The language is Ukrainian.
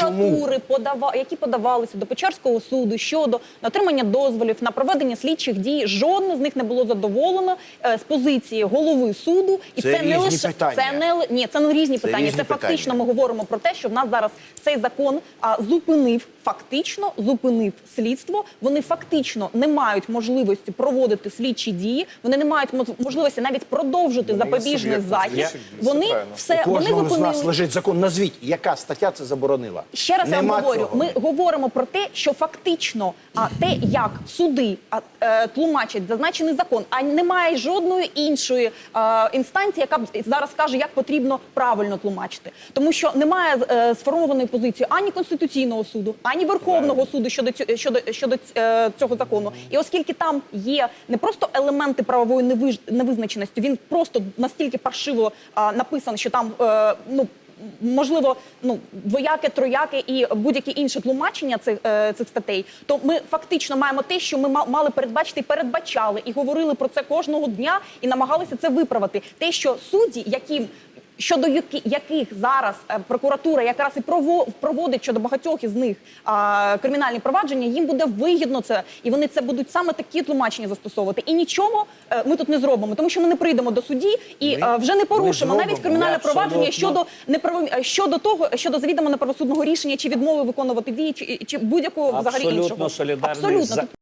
прокуратури, подава, які подавалися до Печерського суду щодо отримання дозволів на проведення слідчих дій, жодне з них не було задоволено е, з позиції голови суду. І Це це, не різні лише питання. це не ні, це не різні питання. різні це фактично питання. ми говоримо про те, що в нас зараз цей закон а, зупинив, фактично зупинив слідство. Вони фактично не мають можливості проводити слідчі дії. Вони не мають моз- можливості навіть продовжити запобіжний суб'єкти захід. слідчих дій, все Вони правильно. все У вони кожного з зупинили. нас лежить закон. Назвіть, яка стаття це заборонила. Ще раз я Нема вам говорю, цього. ми говоримо про те, що фактично а, те, як суди а, е, тлумачать зазначений закон, а немає жодної іншої е, інстанції, яка б зараз каже, як потрібно правильно тлумачити. Тому що немає е, сформованої позиції ані Конституційного суду, ані Верховного суду щодо цю- щодо, щодо е, цього закону. І оскільки там є не просто елементи правової невиж- невизначеності, він просто настільки паршиво а, написаний, що там е, ну можливо, ну двояке, трояке і будь-яке інше тлумачення цих, е, цих статей, то ми фактично маємо те, що ми ма- мали передбачити передбачали, і говорили про це кожного дня, і намагалися це виправити. Те, що судді, яким Щодо яких зараз е, прокуратура якраз і прово- проводить щодо багатьох із них кримінальні провадження, їм буде вигідно це, і вони це будуть саме такі тлумачення застосовувати. І нічого е, ми тут не зробимо, тому що ми не прийдемо до судді і Ми- е, вже не порушимо навіть кримінальне провадження щодо неправом... е, щодо того, щодо завідомо неправосудного рішення чи відмови виконувати дії, чи, чи будь-якого взагалі іншого. Абсолютно.